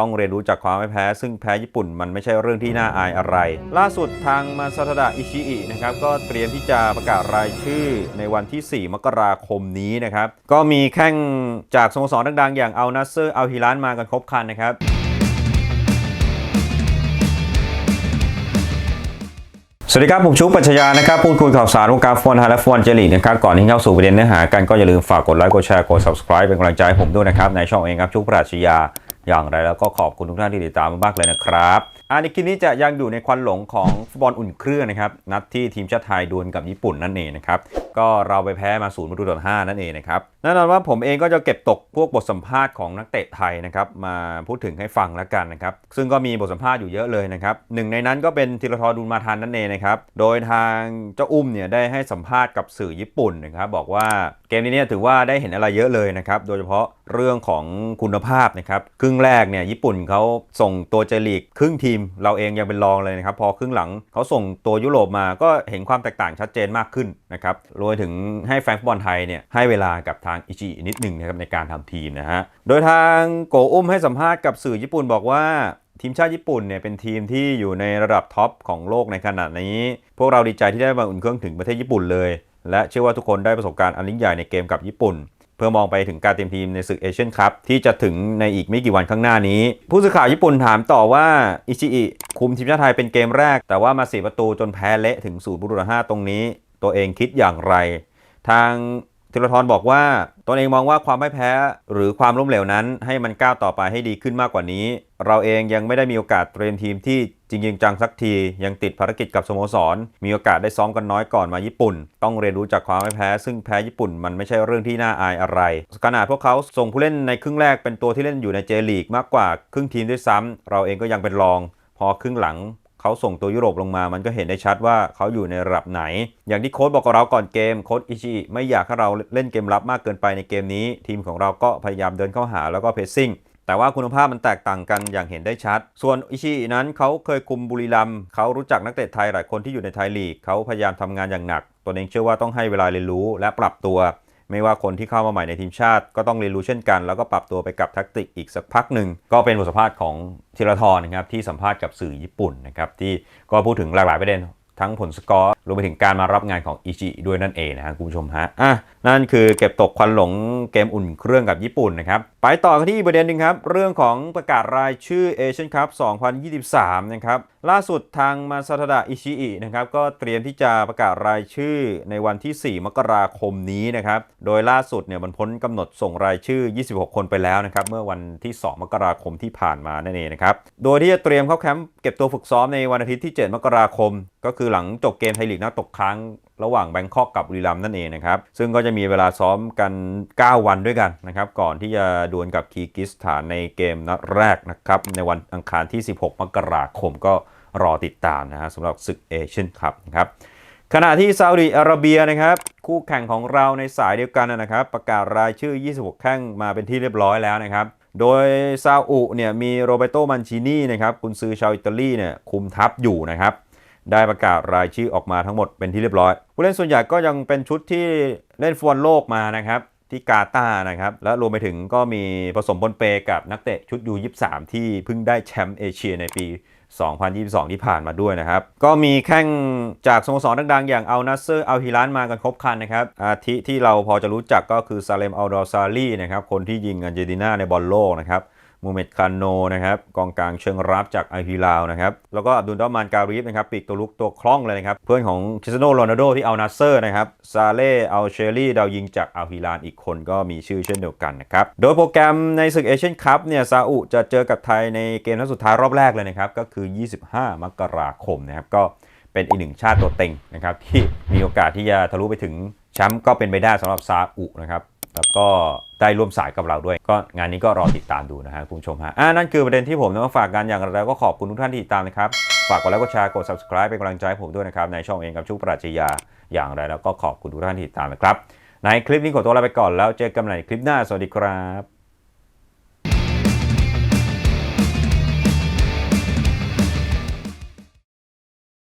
ต้องเรียนรู้จากความไม่แพ้ ซึ่งแพ้ญี่ปุ่นมันไม่ใช่เรื่องที่น่าอายอะไร ล่าสุดทางมาซาทดะอิชิอินะครับก็เตรียมที่จะประกาศรายชื่อในวันที่ 4 มกราคมนี้นะครับ ก็มีแข่งจากสโมสรดังๆ อย่างเอัลนัสเซอร์เอัลฮิลานมากันครบคันนะครับสวัสดีครับ ผมชุกปัญชยานะครับพูดคุยข่าวสารวงการฟุตบอลไทยและฟุตบอลเจลีกนะครับก่อนที่เข้าสู่ประเด็นเนื้อหากันก็อย่าลืมฝากกดไลค์กดแชร์กด subscribe เป็นกำลังใจให้ผมด้วยนะครับในช่องเองครับชุกปรัชญา อย่างไรแล้วก็ขอบคุณทุกท่านที่ติดตามมากเลยนะครับอันในคลิปนี้จะยังอยู่ในควันหลงของฟุตบอลอุ่นเครื่องนะครับ นัดที่ทีมชาติไทยดวลกับญี่ปุ่นนั่นเองนะครับ ก็เราไปแพ้มา0ประตูต่อ5นั่นเองนะครับ แน่นอนว่าผมเองก็จะเก็บตกพวกบทสัมภาษณ์ของนักเตะไทยนะครับ มาพูดถึงให้ฟังแล้วกันนะครับ ซึ่งก็มีบทสัมภาษณ์อยู่เยอะเลยนะครับ หนึ่งในนั้นก็เป็นธีรทรดุลมาทันนั่นเองนะครับ โดยทางเจ้าอุ้มเนี่ยได้ให้สัมภาษณ์กับสื่อญี่ปุ่นนะครับ บอกว่าเกมนี้เนี่ยถือว่าได้เห็นอะไรเยอะเลยนะครับ โดยเฉพาะ เรื่องของคุณภาพนะครับครึ่งแรกเนี่ยญี่ปุ่นเขาส่งตัวเจลีกครึ่งทีม เราเองยังเป็นรองเลยนะครับพอครึ่งหลังเขาส่งตัวยุโรปมาก็เห็นความแตกต่างชัดเจนมากขึ้นนะครับรวมถึงให้แฟนฟุตบอลไทยเนี่ยให้เวลากับทางอิจินิดหนึ่งนะครับในการทำทีมนะฮะโดยทางโกอุ้มให้สัมภาษณ์กับสื่อญี่ปุ่นบอกว่าทีมชาติญี่ปุ่นเนี่ยเป็นทีมที่อยู่ในระดับท็อปของโลกในขณะนี้ พวกเราดีใจที่ได้มาอุ่นเครื่องถึงประเทศญี่ปุ่นเลย และเชื่อว่าทุกคนได้ประสบการณ์อันยิ่งใหญ่ในเกมกับญี่ปุ่น พื่อมองไปถึงการเตรียมทีมในศึกเอเชียนคัพที่จะถึงในอีกไม่กี่วันข้างหน้านี้ ผู้สื่อข่าวญี่ปุ่นถามต่อว่าอิชิอิคุมทีมชาติไทยเป็นเกมแรก แต่ว่ามาเสียประตูจนแพ้เละถึงศูนย์ประตูต่อห้าตรงนี้ ตัวเองคิดอย่างไร ทาง ธีรทรบอกว่าตนเองมองว่าความไม่แพ้หรือความล้มเหลวนั้น ให้มันก้าวต่อไปให้ดีขึ้นมากกว่านี้ เราเองยังไม่ได้มีโอกาสเตรียมทีมที่จริงจังสักที ยังติดภารกิจกับสโมสร มีโอกาสได้ซ้อมกันน้อยก่อนมาญี่ปุ่น ต้องเรียนรู้จากความไม่แพ้ ซึ่งแพ้ญี่ปุ่นมันไม่ใช่เรื่องที่น่าอายอะไร ขนาดพวกเขาส่งผู้เล่นในครึ่งแรกเป็นตัวที่เล่นอยู่ในเจลีกมากกว่าครึ่งทีมด้วยซ้ำเราเองก็ยังเป็นรอง พอครึ่งหลัง เขาส่งตัวยุโรปลงมา มันก็เห็นได้ชัดว่าเขาอยู่ในระดับไหน อย่างที่โค้ชบอกกับเราก่อนเกมโค้ชอิชิไม่อยากให้เราเล่นเกมรับมากเกินไปในเกมนี้ ทีมของเราก็พยายามเดินเข้าหาแล้วก็เพรสซิ่งแต่ว่าคุณภาพมันแตกต่างกันอย่างเห็นได้ชัด ส่วนอิชินั้นเขาเคยคุมบุรีรัมย์เขารู้จักนักเตะไทยหลายคนที่อยู่ในไทยลีกเขาพยายามทำงานอย่างหนัก ตัวเองเชื่อว่าต้องให้เวลาเรียนรู้และปรับตัว ไม่ว่าคนที่เข้ามาใหม่ในทีมชาติก็ต้องเรียนรู้เช่นกัน แล้วก็ปรับตัวไปกับแทักติกอีกสักพักหนึ่ง ก็เป็นบทสัมภาษณ์ของธีรทรนะครับที่สัมภาษณ์กับสื่อญี่ปุ่นนะครับที่ก็พูดถึงหลากหลายประเด็น ทั้งผลสกอร์รวมไปถึงการมารับงานของอิจิด้วยนั่นเองนะฮะคุณผู้ชมฮะอะนั่นคือเก็บตกควันหลงเกมอุ่นเครื่องกับญี่ปุ่นนะครับ ไปต่อกันที่ประเด็นหนึ่งครับ เรื่องของประกาศรายชื่อเอเชียนคัพ 2023 นะครับ ล่าสุดทางมาซาทดะอิชิอินะครับ ก็เตรียมที่จะประกาศรายชื่อในวันที่ 4 มกราคมนี้นะครับ โดยล่าสุดเนี่ยมันพ้นกำหนดส่งรายชื่อ 26 คนไปแล้วนะครับ เมื่อวันที่ 2 มกราคมที่ผ่านมานั่นเองนะครับ โดยที่จะเตรียมเข้าแคมป์ เก็บตัวฝึกซ้อมในวันอาทิตย์ที่ 7 มกราคม ก็คือหลังจบเกมไทยลีกนัดตกค้างระหว่างแบงคอกกับบุรีรัมย์นั่นเองนะครับ ซึ่งก็จะมีเวลาซ้อมกัน 9 วันด้วยกันนะครับ ก่อนที่จะดวลกับคีกิสถานในเกมนัดแรกนะครับ ในวันอังคารที่ 16 มกราคมก็รอติดตามนะฮะสำหรับศึกเอเชียนคัพนะครับขณะที่ซาอุดิอาระเบียนะครับ คู่แข่งของเราในสายเดียวกันนะครับ ประกาศรายชื่อ 26 แข้งมาเป็นที่เรียบร้อยแล้วนะครับ โดยซาอุเนี่ยมีโรเบโตมันชินีนะครับคุณซือชาวอิตาลีเนี่ยคุมทัพอยู่นะครับได้ประกาศรายชื่อออกมาทั้งหมดเป็นที่เรียบร้อย ผู้เล่นส่วนใหญ่ก็ยังเป็นชุดที่เล่นฟุตบอลโลกมานะครับ ที่กาตาร์นะครับ และรวมไปถึงก็มีผสมบนเปกับนักเตะชุดยู23 ที่เพิ่งได้แชมป์เอเชียในปี 2022 ที่ผ่านมาด้วยนะครับ ก็มีแข่งจากสโมสรดังๆ อย่างอัลนัสเซอร์อัลฮิลานมากันครบคันนะครับ อาทิที่เราพอจะรู้จักก็คือซาเลมอัลดอซารีนะครับ คนที่ยิงอาร์เจนตินาในบอลโลกนะครับ มูเมดคานโนนะครับกองกลางเชิงรับจากอัลฮิลาลนะครับแล้วก็อับดุลดอมานการีฟนะครับปีกตัวลุกตัวคล่องเลยนะครับเพื่อนของคริสเตียโนโรนัลโดที่เอัลนัสเซอร์นะครับซาเล่เอัลเชอรี่ดาวยิงจากอัลฮิลาลอีกคนก็มีชื่อเช่นเดียวกันนะครับโดยโปรแกรมในศึกเอเชียนคัพเนี่ยซาอุจะเจอกับไทยในเกมนัดสุดท้ายรอบแรกเลยนะครับก็คือ 25 มกราคมนะครับก็เป็นอีกหนึ่งชาติตัวเต็งนะครับที่มีโอกาสที่จะทะลุไปถึงแชมป์ก็เป็นไปได้สำหรับซาอุนะครับ แล้วก็ได้ร่วมสายกับเราด้วย ก็งานนี้ก็รอติดตามดูนะฮะคุณผู้ชมฮะอ่านั่นคือประเด็นที่ผมนำมาฝากกันอย่างไรแล้วก็ขอบคุณทุกท่านที่ติดตามนะครับ ฝากกดไลค์กดแชร์กด subscribe เป็นกำลังใจให้ผมด้วยนะครับ ในช่องเองกับชุกปรัชญาอย่างไรแล้วก็ขอบคุณทุกท่านที่ติดตามนะครับ ในคลิปนี้ขอตัวลาไปก่อนแล้วเจอกันใหม่ในคลิปหน้าสวัสดีครับ